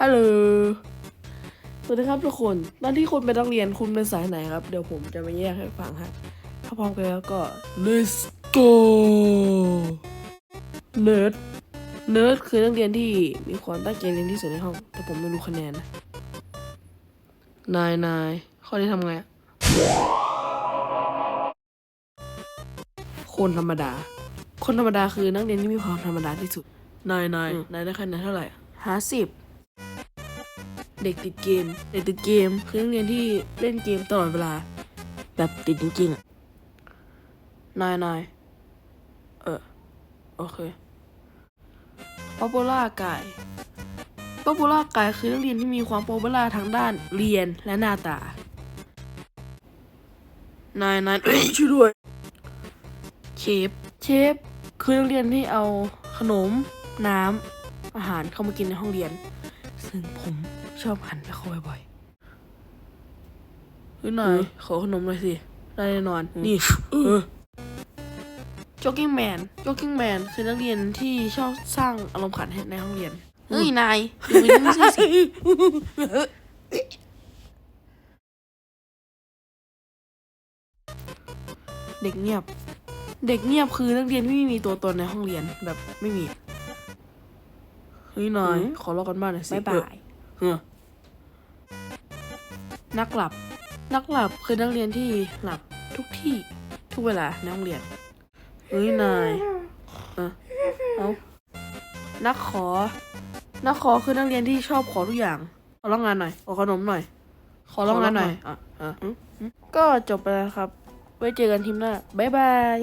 ฮัลโหล สวัสดีครับทุกคน ตอนที่คุณเป็นนักเรียนคุณเป็นสายไหนครับ เดี๋ยวผมจะมาแยกให้ฟังฮะถ้าพร้อมกันแล้วก็ let's go nerd nerd คือนักเรียนที่มีความตั้งใจเรียนที่สุดในห้อง แต่ผมไม่รู้คะแนนนะนายนายข้อนี้ทำไงอะคนธรรมดา คนธรรมดาคือนักเรียนที่มีความธรรมดาที่สุด นายนายนายได้คะแนนเท่าไหร่ห้าสิบ เด็กติดเกม เด็กติดเกม คือนักเรียนที่เล่นเกมตลอดเวลา แบบติดจริงๆอะนายนายเออ โอเค popular guy popular guy คือนักเรียนที่มีความ popular ทางด้านเรียนและหน้าตา นายนายเอ้ยช่วยด้วย เชฟ เชฟ คือนักเรียนที่เอาขนม น้ำ อาหารเข้ามากินในห้องเรียน ซึ่งผม ชอบหันไปเข้าบ่อยๆเฮ้ยหน่อยขอขนมหน่อยสิ ได้แน่นอน นี่เออ jogging man jogging man คือนักเรียนที่ชอบสร้างอารมณ์ขันให้ในห้องเรียน เฮ้ย นายดูไม่ได้สิเด็กเงียบ เด็กเงียบคือนักเรียนที่ไม่มีตัวตนในห้องเรียนแบบไม่มี เฮ้ยนายขอลอกกันบ้านหน่อยสิบ๊ายบาย เออนักหลับ นักหลับคือนักเรียนที่หลับทุกที่ทุกเวลาในห้องเรียนเฮ้ยนายเออเอานักขอ นักขอคือนักเรียนที่ชอบขอทุกอย่าง ขอร้องงานหน่อย ขอขนมหน่อย ขอร้องงานหน่อย อะอะก็จบไปแล้วครับ ไว้เจอกันทีมหน้า บ๊ายบาย